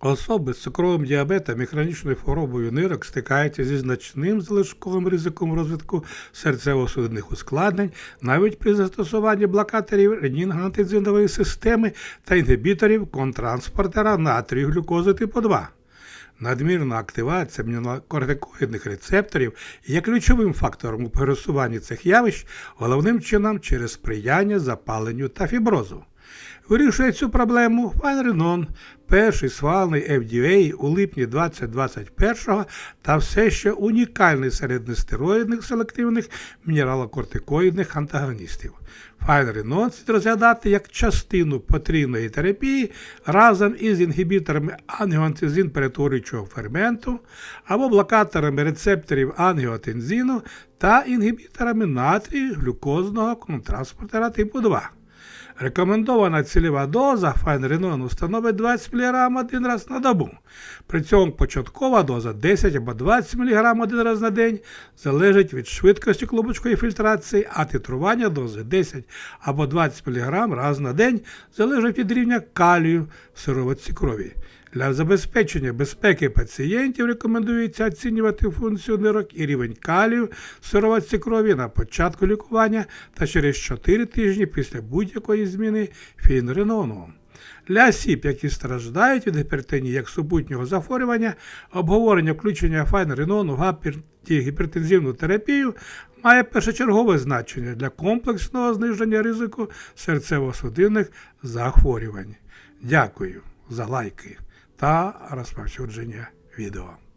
Особи з цукровим діабетом і хронічною хворобою нирок стикаються зі значним залишковим ризиком розвитку серцево-судинних ускладнень навіть при застосуванні блокаторів ренінго-антидзинової системи та інгібіторів контранспортера натрію глюкози типу 2. Надмірна активація мінокортикоїдних рецепторів є ключовим фактором у пересуванні цих явищ, головним чином через сприяння запаленню та фіброзу. Вирішує цю проблему Файнренон, перший схвалений FDA у липні 2021 та все ще унікальний серед нестероїдних селективних мінералокортикоїдних антагоністів. Файнренон слід розглядати як частину потрійної терапії разом із інгібіторами ангіотензин перетворюючого ферменту або блокаторами рецепторів ангіотензину та інгібіторами натрію глюкозного контранспортера типу 2. Рекомендована цільова доза файнренону становить 20 мг один раз на добу. При цьому початкова доза 10 або 20 мг один раз на день залежить від швидкості клубочкової фільтрації, а титрування дози 10 або 20 мг раз на день залежить від рівня калію в сироватці крові. Для забезпечення безпеки пацієнтів рекомендується оцінювати функцію нирок і рівень калію в сироватці крові на початку лікування та через 4 тижні після будь-якої зміни фінренону. Для осіб, які страждають від гіпертонії як супутнього захворювання, обговорення включення файнренону в гіпертензивну терапію має першочергове значення для комплексного зниження ризику серцево-судинних захворювань. Дякую за лайки та розповсюдження відео.